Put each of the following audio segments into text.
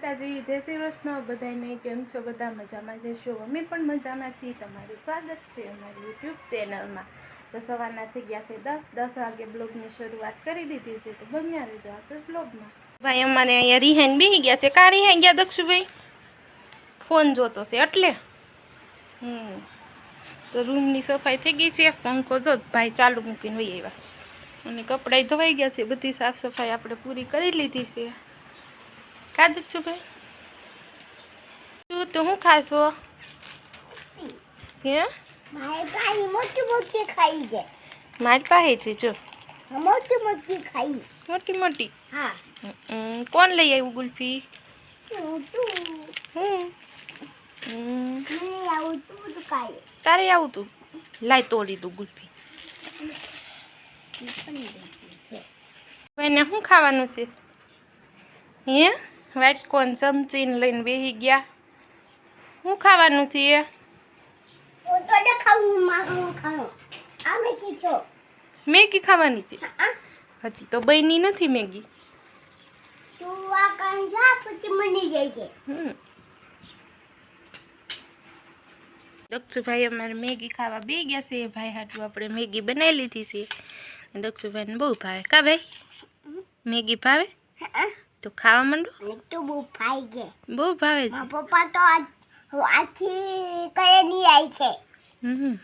માતાજી, જય શ્રી કૃષ્ણ. બધાને કેમ છો? બધા મજામાં જશો અમે પણ મજામાં છીએ. તમારું સ્વાગત છે અમારી યુટ્યુબ ચેનલમાં. તો સવારના થઈ ગયા છે દસ. દસ વાગે બ્લોગની શરૂઆત કરી દીધી છે. તો બન્યા રહેજો આગળ બ્લોગમાં. ભાઈ અમારે અહીંયા રિહાન બેસી ગયા છે. કા રિહાન ગયા, દક્ષુભાઈ? ફોન જોતો છે એટલે. હમ. તો રૂમની સફાઈ થઈ ગઈ છે. પંખો જો ભાઈ ચાલુ મૂકીને વહી આવ્યા. અને કપડાં ધોવાઈ ગયા છે. બધી સાફ સફાઈ આપણે પૂરી કરી લીધી છે. કા ભાઈ. તું તો હું ખાશો હે? મારે મોટી મોટી ખાઈ છે. મારી પાસે છે જો. મોટી મોટી ખાઈ. મોટી મોટી? હા. કોણ લઈ આવ્યું ગુલ્ફી? તું. તું તું તારે આવું તું? લાય તોડી દઉં ગુલ્ફી. એને શું ખાવાનું છે? હે? વ્હાઈટ કોર્ન ચમચીને લઈને બેસી ગયા શું ખાવાનું હું તો ને ખાવું મારું ખાવું આમે મેગી ખાવાની છે હજી તો બની નથી મેગી દક્ષુભાઈ અમારે મેગી ખાવા બે ગયા છે ભાઈ હાટું આપણે મેગી બનાવી લીધી છે દક્ષુભાઈને બહુ ભાવે કા ભાઈ મેગી ભાવે હા તો ખાવા માંડો? તો બહુ ભાઈ છે. બહુ ભાવે છે. પપ્પા તો આથી કઈ નહીં આવી છે. હમ.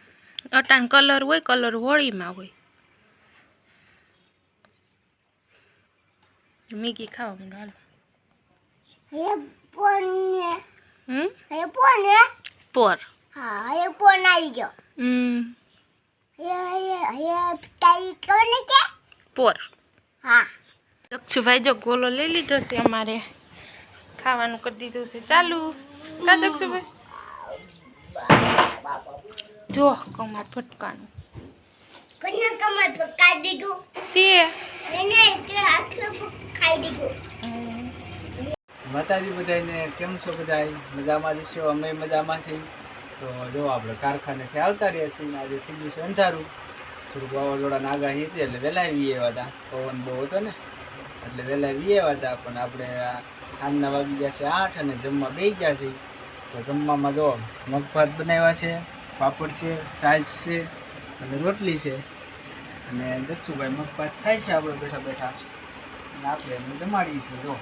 અટાણ કલર હોય કલર હોળીમાં હોય. મેગી ખાવા માંડો હાલો. હે પોને હમ? હે પોને પોર. હા હે પોન આવી ગયો. હમ. હે હે હે તારી કોને કે? પોર. હા. દક્ષુભાઈ જો ગોલો લઈ લીધો છે અમારે. ખાવાનું કરી દીધું છે. ચાલુ. કા દક્ષુભાઈ? જો કમાર ફટકાનું. કોને કમર પર દીધું? તે. એને એટલે ખાઈ દીધું. માતાજી બધાને કેમ છો બધાય? મજામાં જ છો? અમે મજામાં છીએ. તો જો આપણે કારખાનેથી આવતા રહ્યા છીએ આજે થઈ ગયું છે અંધારું. થોડુંક વાવાઝોડાની આગાહી હતી એટલે વહેલા આવીએ એવા હતા. પવન બહુ હતો ને. એટલે વહેલા વી આવ્યા હતા પણ આપણે સાંજના વાગી ગયા છે આઠ અને જમવા બે ગયા છે તો જમવામાં જો મગભાત બનાવ્યા છે, પાપડ છે સાઈઝ છે અને રોટલી છે. અને દક્ષુભાઈ મગભાત ખાય છે આપણે બેઠા બેઠા. અને આપણે એમને જમાડીએ છીએ, જો.